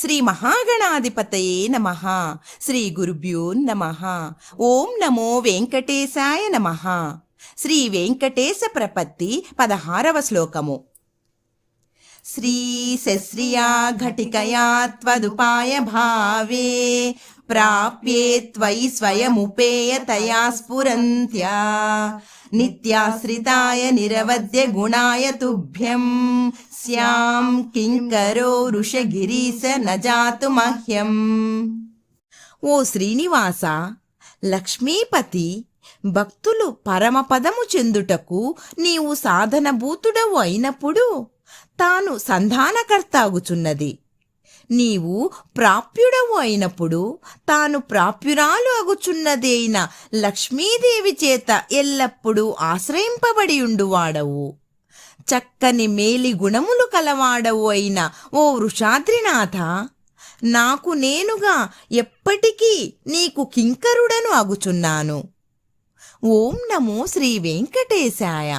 శ్రీ మహాగణాధిపతయే నమ. శ్రీ గురుభ్యో నమ. ఓం నమో వెంకటేశాయ నమ. శ్రీ వెంకటేశ ప్రపత్తి పదహారవ శ్లోకము. శ్రీ శశ్రియా ఘటికయా త్వదుపాయ భావే. ప్రాప్యే త్వయి స్వయముపేయతయా స్ఫురంత్యా. నిత్యాశ్రితాయ నిరవద్య గుణాయ తుభ్యం శ్యాం కింకరో వృషగిరీశ నజాతు మహ్యం ఓ శ్రీనివాస లక్ష్మీపతి భక్తులు పరమపదము చెందుటకు నీవు సాధనభూతుడవు అయినప్పుడు తాను సంధానకర్తాగుచున్నది నీవు ప్రాప్యుడవు అయినప్పుడు తాను ప్రాప్యురాలు అగుచున్నదైన లక్ష్మీదేవి చేత ఎల్లప్పుడూ ఆశ్రయింపబడి ఉండువాడవు చక్కని మేలి గుణములు కలవాడవు అయిన ఓ వృషాద్రినాథ నాకు నేనుగా ఎప్పటికీ నీకు కింకరుడను అగుచున్నాను. ఓం నమో శ్రీ వెంకటేశాయ.